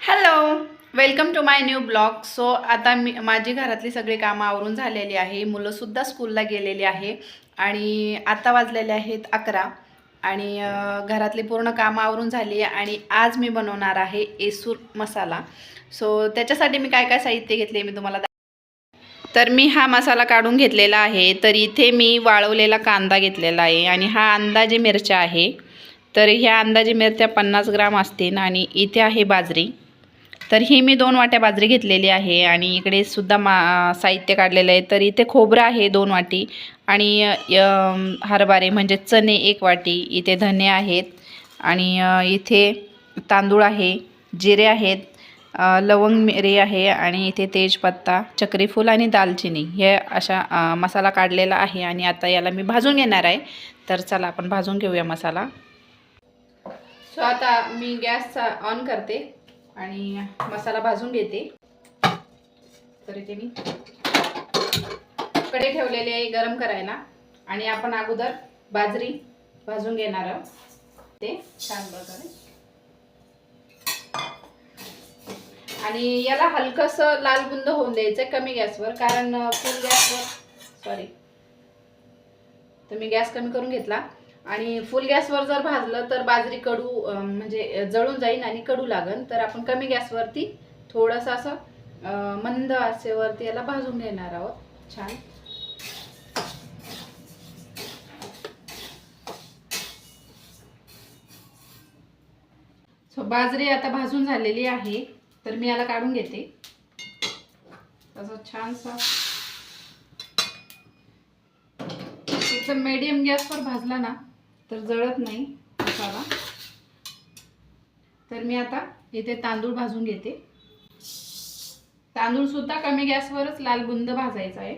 Hello welcome to my new blog so आता मी माझी घरातली सगळी कामं आवरून झालेली आहे. मुलंसुद्धा स्कूलला गेलेली आहे. आणि आता वाजलेले आहेत अकरा. आणि घरातली पूर्ण कामं आवरून झाली आहे. आणि आज मी बनवणार आहे एसूर मसाला. सो त्याच्यासाठी मी काय काय साहित्य घेतले मी तुम्हाला तर मी हा मसाला काढून घेतलेला आहे. तर इथे मी वाळवलेला कांदा घेतलेला आहे. आणि हा अंदाजे मिरच्या आहे. तर ह्या अंदाजे मिरच्या पन्नास ग्राम असतील. आणि इथे आहे बाजरी. तर ही मी दोन वाट्या बाजरी घेतलेली आहे आणि इकडे सुद्धा मा साहित्य काढलेलं आहे. तर इथे खोबरं आहे दोन वाटी आणि अ, हरभरे म्हणजे चणे एक वाटी इथे धने आहेत आणि इथे तांदूळ आहे जिरे आहेत लवंग मिरी आहे आणि इथे तेजपत्ता चक्रीफूल आणि दालचिनी हे अशा मसाला काढलेला आहे आणि आता याला मी भाजून घेणार आहे. तर चला आपण भाजून घेऊया मसाला. सो आता मी गॅस ऑन करते. आणि मसाला भाजून घेते. तर इथे मी कडे ठेवलेले आहे गरम करायला. आणि आपण अगोदर बाजरी भाजून घेणार आहोत. ते छान प्रकारे आणि याला हलकंसं लाल बुंद होऊन द्यायचं कमी गॅसवर कारण फुल गॅसवर सॉरी तर मी गॅस कमी करून घेतला. आणि फुल गॅसवर जर भाजलं तर बाजरी कडू म्हणजे जळून जाईल आणि कडू लागन. तर आपण कमी गॅसवरती थोडंसं असं मंद आचेवरती याला भाजून घेणार आहोत. छान. सो बाजरी आता भाजून झालेली आहे. तर मी याला काढून घेते. तसं छानसा. एकदम मीडियम गॅसवर भाजला ना तर जळत नाही मसाला. तर मी आता इथे तांदूळ भाजून घेते. तांदूळसुद्धा कमी गॅसवरच लाल बुंद भाजायचा आहे.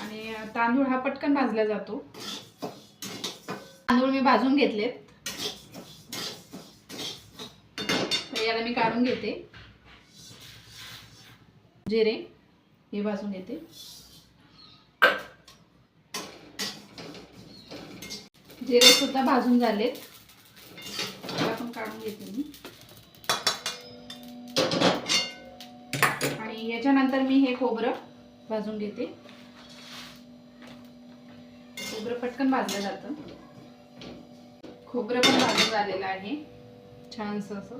आणि तांदूळ हा पटकन भाजला जातो. तांदूळ मी भाजून घेतलेत. तर याला मी काढून घेते. जिरे हे भाजून घेते. जिरे सुद्धा भाजून झालेत. पण आपण काढून घेते मी. आणि याच्यानंतर मी हे खोबरं भाजून घेते. खोबरं पटकन भाजलं जातं. खोबरं पण भाजून झालेलं आहे. छानसं असं.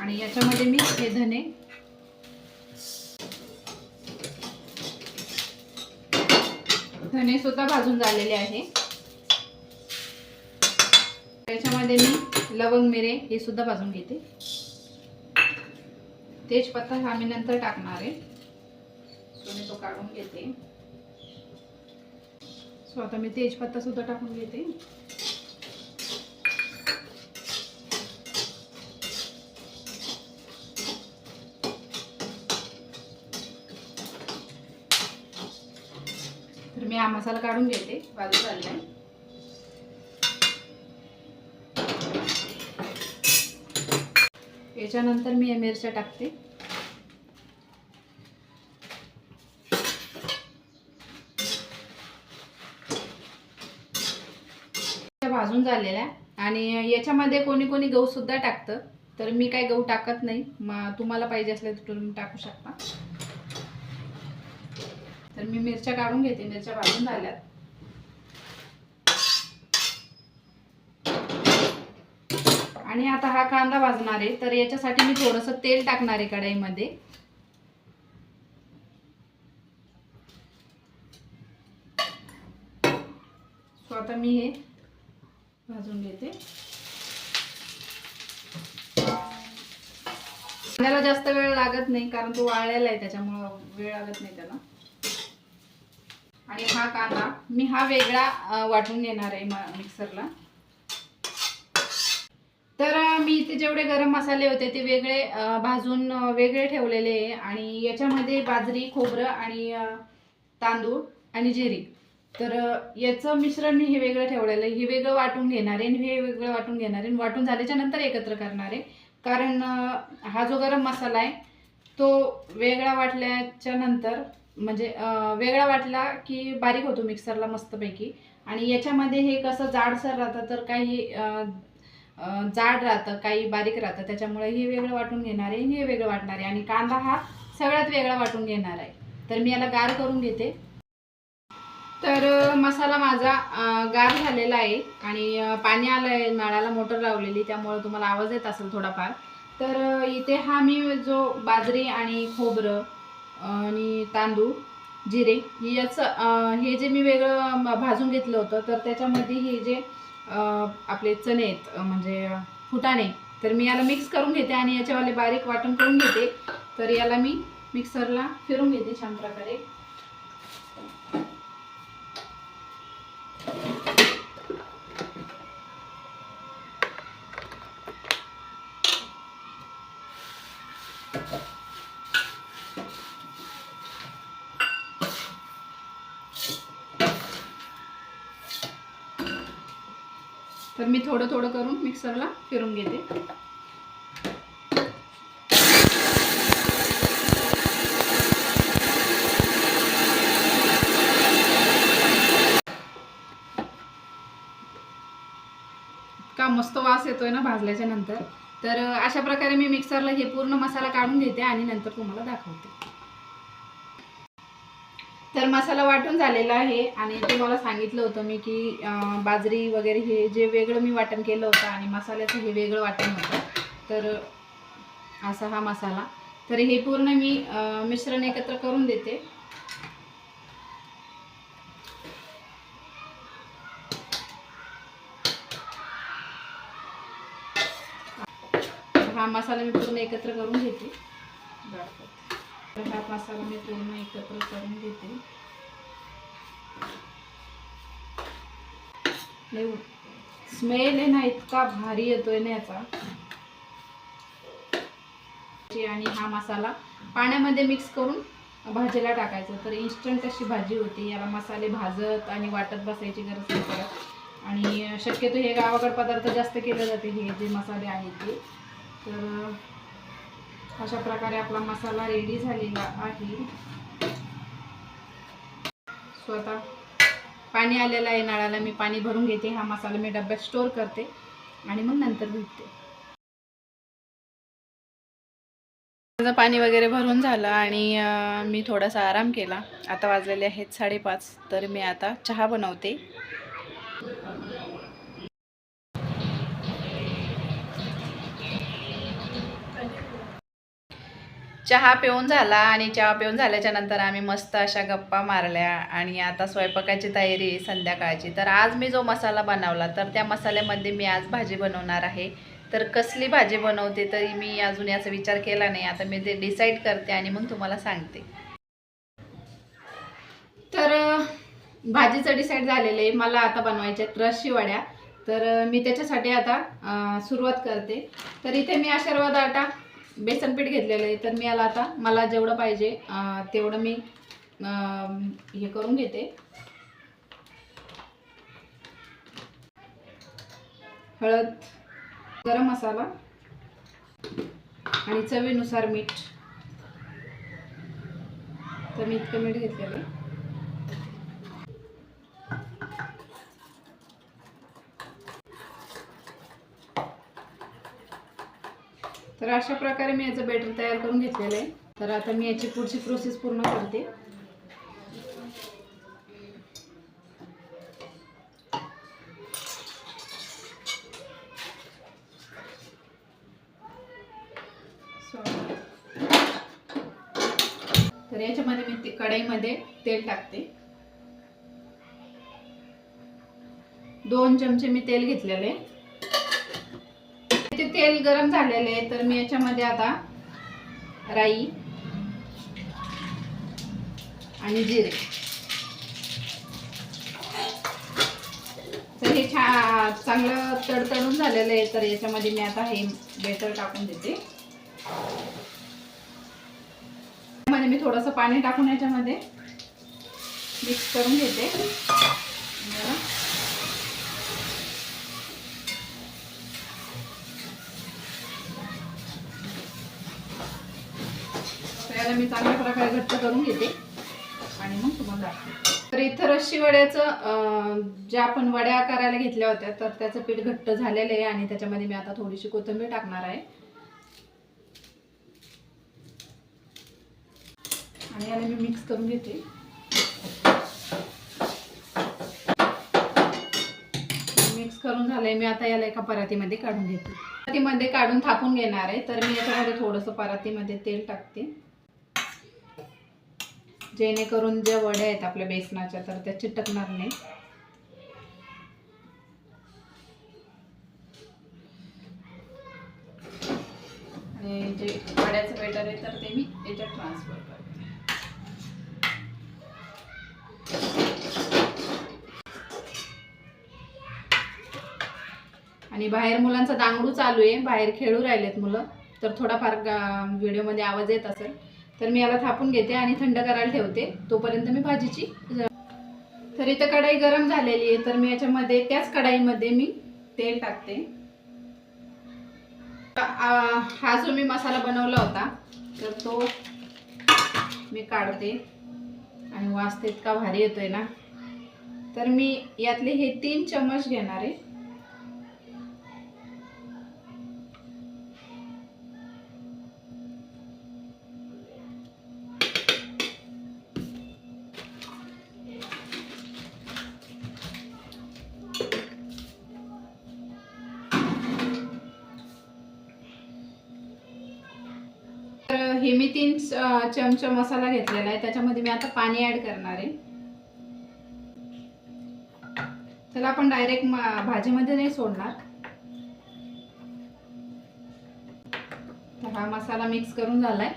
आणि याच्यामध्ये मी हे धने धने सुद्धा भाजून झालेले आहे. त्याच्यामध्ये मी लवंग मिरे हे सुद्धा भाजून घेते. तेजपत्ता हा मी नंतर टाकणार आहे. सो मी तो काढून घेते. सो आता मी तेजपत्ता सुद्धा टाकून घेते. मी हा मसाला काढून घेते. बाजू चाललाय याच्यानंतर मी या मिरच्या टाकते. भाजून झालेल्या आणि याच्यामध्ये कोणी कोणी गहू सुद्धा टाकतं. तर मी काय गहू टाकत नाही. मग तुम्हाला पाहिजे असले तर तुम्ही टाकू शकता. तर मी मिरच्या काढून घेते मिरच्या भाजून झाल्यात. आणि आता हा कांदा भाजणार आहे तर याच्यासाठी मी थोडंसं तेल टाकणार आहे कढाईमध्ये. सो आता मी हे भाजून घेते. कांद्याला जास्त वेळ लागत नाही कारण तो वाळलेला आहे त्याच्यामुळं वेळ लागत नाही त्याला. आणि हा कांदा मी हा वेगळा वाटून घेणार आहे मिक्सरला. तर मी इथे जेवढे गरम मसाले होते ते वेगळे भाजून वेगळे ठेवलेले आहे. आणि याच्यामध्ये बाजरी खोबरं आणि तांदूळ आणि जिरी. तर याचं मिश्रण मी हे वेगळं ठेवलेलं आहे. हे वेगळं वाटून घेणार आहे आणि हे वेगळं वाटून घेणार आहे. आणि वाटून झाल्याच्यानंतर एकत्र करणार आहे. कारण हा जो गरम मसाला आहे तो वेगळा वाटल्याच्या नंतर म्हणजे वेगळा वाटला की बारीक होतो मिक्सरला मस्तपैकी. आणि याच्यामध्ये हे कसं जाडसर राहतं तर काही जाड राहतं काही बारीक राहतं. त्याच्यामुळे हे वेगळं वाटून घेणार आहे हे वेगळं वाटणार आहे. आणि कांदा हा सगळ्यात वेगळा वाटून घेणार आहे. तर मी याला गार करून घेते. तर मसाला माझा गार झालेला आहे. आणि पाणी आलं आहे नळाला मोटर लावलेली त्यामुळे तुम्हाला आवाज येत असेल थोडाफार. तर इथे हा मी जो बाजरी आणि खोबरं आणि तांदूळ जिरे याचं हे जे मी वेगळं भाजून घेतलं होतं तर त्याच्यामध्ये हे जे आपले चणे आहेत म्हणजे फुटाणे तर मी याला मिक्स करून घेते आणि याच्यावाले बारीक वाटण करून घेते. तर याला मी मिक्सरला फिरून घेते छान प्रकारे. मी थोडं थोडं करून मिक्सरला फिरून घेते. इतका मस्त वास येतोय ना भाजल्याच्या नंतर. तर अशा प्रकारे मी मिक्सरला हे पूर्ण मसाला काढून घेते आणि नंतर तुम्हाला दाखवते. तर मसाला वाटून झालेला आहे आणि तुम्हाला सांगितलं होतं मी की बाजरी वगैरे हे जे वेगळं मी वाटण केलं होतं आणि मसाल्याचं हे वेगळं वाटण होतं. तर असा हा मसाला. तर हे पूर्ण मी मिश्रण एकत्र करून देते. हा मसाला मी पूर्ण एकत्र करून घेते. तर हा मसाला मी पूर्ण एकत्र करून घेते. स्मेल आहे ना इतका भारी येतोय ना याचा. आणि हा मसाला पाण्यामध्ये मिक्स करून भाजीला टाकायचं. तर इन्स्टंट अशी भाजी होती. याला मसाले भाजत आणि वाटत बसायची गरज नाही पडत. आणि शक्यतो हे गावाकड पदार्थ जास्त केले जाते हे जे मसाले आहेत ते. तर अशा प्रकारे आपला मसाला रेडी झालेला आहे. स्वतः पाणी आलेलं आहे नळाला. मी पाणी भरून घेते. हा मसाला मी डब्यात स्टोर करते आणि मग नंतर भेटते माझं पाणी वगैरे भरून झालं आणि मी थोडासा आराम केला. आता वाजलेले आहेत साडेपाच. तर मी आता चहा बनवते. चहा पिऊन झाला आणि चहा पिऊन झाल्याच्यानंतर आम्ही मस्त अशा गप्पा मारल्या आणि आता स्वयंपाकाची तयारी संध्याकाळची. तर आज मी जो मसाला बनवला तर त्या मसाल्यामध्ये मी आज भाजी बनवणार आहे. तर कसली भाजी बनवते तरी मी अजून याचा विचार केला नाही. आता मी ते डिसाईड करते आणि मग तुम्हाला सांगते. तर भाजीचं डिसाईड झालेलं आहे. मला आता बनवायच्या रशी वड्या तर मी त्याच्यासाठी आता सुरुवात करते. तर इथे मी आशीर्वाद आटा बेसन पीठ घेतलेलं आहे तर मी याला आता मला जेवढं पाहिजे तेवढं मी हे करून घेते. हळद गरम मसाला आणि चवीनुसार मीठ. तर मी इतकं मीठ घेतलेलं आहे. तर अशा प्रकारे मी याचं बॅटर तयार करून घेतलेलं आहे. तर आता मी याची पुढची प्रोसेस पूर्ण करते. तर याच्यामध्ये मी ते कढईमध्ये तेल टाकते. दोन चमचे मी तेल घेतलेले तेल गरम झालेले आहे तर मी याच्यामध्ये आता राई आणि जिरे. तर हे छा चांगलं तडतडून झालेलं आहे तर याच्यामध्ये मी आता हे बेटर टाकून देते. म्हणजे मी थोडंसं पाणी टाकून याच्यामध्ये मिक्स करून घेते. याला मी चांगल्या प्रकारे घट्ट करून घेते. आणि मग तुम्हाला दाखवते. तर इथं रस्सी वड्याचं ज्या आपण वड्या करायला घेतल्या होत्या तर त्याचं पीठ घट्ट झालेलं आहे आणि त्याच्यामध्ये मी आता थोडीशी कोथिंबीर टाकणार आहे. आणि याला मी मिक्स करून घेते. मिक्स करून झालंय. मी आता याला एका परातीमध्ये काढून घेते. परातीमध्ये काढून थापून घेणार आहे. तर मी याच्यामध्ये थोडंसं परातीमध्ये तेल टाकते. जेणेकरून ज्या वड्या आहेत आपल्या बेसनाच्या तर त्या चिटकणार नाही. आणि जे वड्याचं बेटर आहे तर ते मी याच्यात ट्रान्सफर करते. आणि बाहेर मुलांचा दांगडू चालू आहे. बाहेर खेळू राहिलेत मुलं. तर थोडाफार गा- व्हिडिओमध्ये आवाज येत असेल. तर मी याला थापून घेते आणि थंड करायला ठेवते. तोपर्यंत मी भाजीची तर इथं कढाई गरम झालेली आहे. तर मी याच्यामध्ये त्याच कढाईमध्ये मी तेल टाकते. हा जो मी मसाला बनवला होता तर तो मी काढते. आणि वास इतका भारी येतोय ना. तर मी यातले हे तीन चमच घेणार आहे. चमच मसाला घेतलेला आहे. त्याच्यामध्ये मी आता पाणी ऍड करणार आहे. त्याला आपण डायरेक्ट भाजीमध्ये नाही सोडणार. तर हा मसाला मिक्स करून झालाय.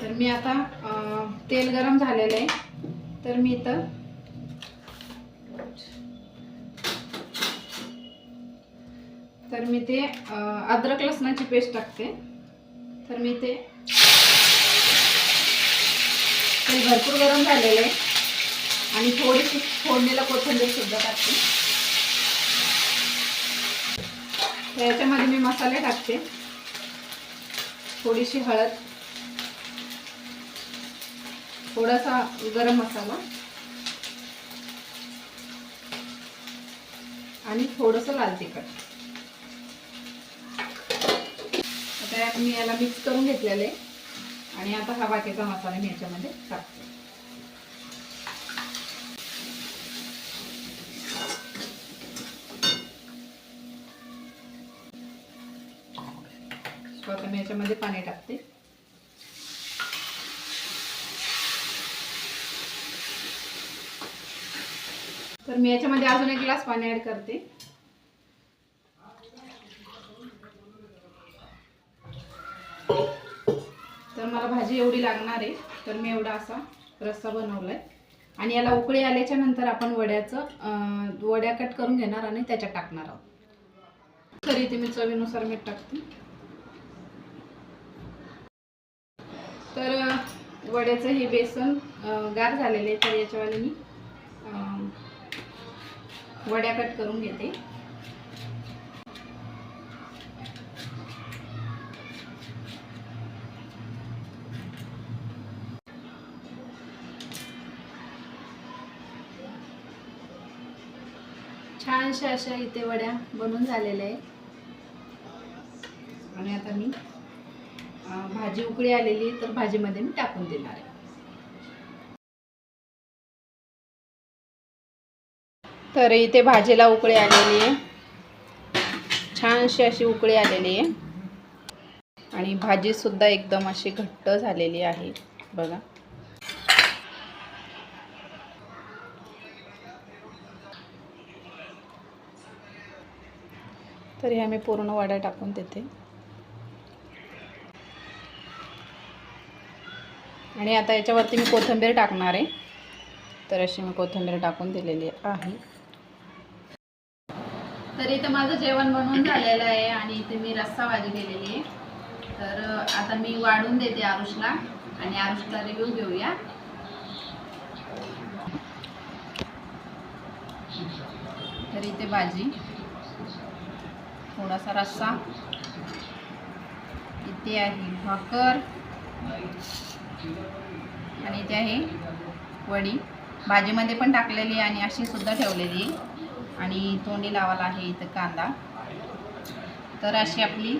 तर मी आता तेल गरम झालेलं आहे. तर मी इथं तर मी ते अद्रक लसणाची पेस्ट टाकते. तर मी ते तेल भरपूर गरम झालेलं आहे. आणि थोडीशी फोडणीला कोथिंबीर सुद्धा टाकते. याच्यामध्ये मी मसाले टाकते. थोडीशी हळद. थोडासा गरम मसाला. आणि थोडंसं लाल तिखट. आता मी याला मिक्स करून घेतलेलं आहे. आणि आता हा बाकीचा मसाला मी याच्यामध्ये टाकते. आता मी याच्यामध्ये पाणी टाकते. तर मी याच्यामध्ये अजून एक ग्लास पाणी ऍड करते. मला भाजी एवढी लागणार आहे तर मी एवढा असा रस्सा बनवला आहे आणि याला उकळी आल्याच्यानंतर आपण वड्याचं वड्या कट करून घेणार आणि त्याच्यात टाकणार आहोत. तरी ते मी चवीनुसार मीठ टाकते. तर वड्याचं हे बेसन गार झालेलं आहे तर याच्यावाले मी वड्या कट करून घेते. छानशा अशा इथे वड्या बनून झालेल्या आहे आणि आता मी भाजी उकळी आलेली तर भाजीमध्ये मी टाकून देणार आहे. तर इथे भाजीला उकळी आलेली आहे. छानशी अशी उकळी आलेली आहे. आणि भाजी सुद्धा एकदम अशी घट्ट झालेली आहे. बघा. तर ह्या मी पूर्ण वाड्या टाकून देते. आणि आता याच्यावरती मी कोथिंबीर टाकणार आहे. तर अशी मी कोथिंबीर टाकून दिलेली आहे. तर इथं माझं जेवण बनवून झालेलं आहे आणि इथे मी रस्सा भाजी केलेली आहे. तर आता मी वाढून देते आरुषला आणि आरुषला रिव्ह्यू घेऊया तर इथे भाजी. थोडासा रस्सा. इथे आहे भाकर. आणि इथे आहे वडी. भाजीमध्ये पण टाकलेली आणि अशी सुद्धा ठेवलेली आणि तोंडी लावायला आहे इथं कांदा. तर अशी आपली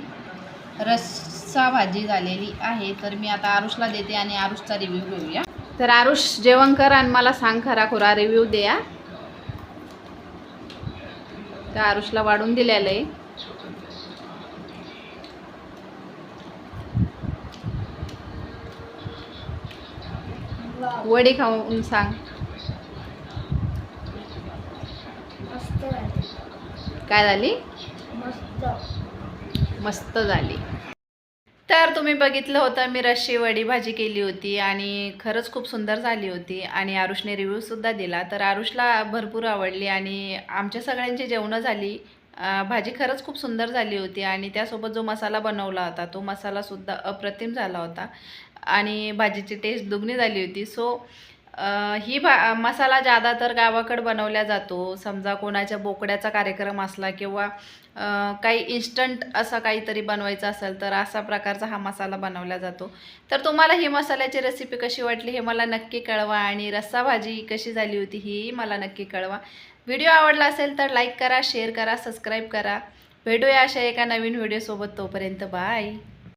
रस्सा भाजी झालेली आहे. तर मी आता आरुषला देते आणि आरुषचा रिव्ह्यू घेऊया. तर आरुष जेवण कर आणि मला सांग खरा खुरा रिव्ह्यू द्या. तर आरुषला वाढून दिलेलं आहे. वडी खाऊन सांग. मस्त झाली. काय झाली? मस्त. झाली. तर तुम्ही बघितलं होतं मी रश्शी वडी भाजी केली होती आणि खरंच खूप सुंदर झाली होती आणि आरुषने रिव्ह्यूसुद्धा दिला. तर आरुषला भरपूर आवडली आणि आमच्या सगळ्यांची जेवणं झाली. भाजी खरंच खूप सुंदर झाली होती आणि त्यासोबत जो मसाला बनवला होता तो मसालासुद्धा अप्रतिम झाला होता आणि भाजीची टेस्ट दुगणी झाली होती. सो ही भा मसाला जादा तर गावाकडं बनवला जातो. समजा कोणाच्या बोकड्याचा कार्यक्रम असला किंवा काही इन्स्टंट असा काहीतरी बनवायचं असेल तर असा प्रकारचा हा मसाला बनवला जातो. तर तुम्हाला ही मसाल्याची रेसिपी कशी वाटली हे मला नक्की कळवा आणि रस्सा भाजी कशी झाली होती ही मला नक्की कळवा. व्हिडिओ आवडला असेल तर लाईक करा शेअर करा सबस्क्राईब करा. भेटूया अशा एका नवीन व्हिडिओसोबत तोपर्यंत बाय.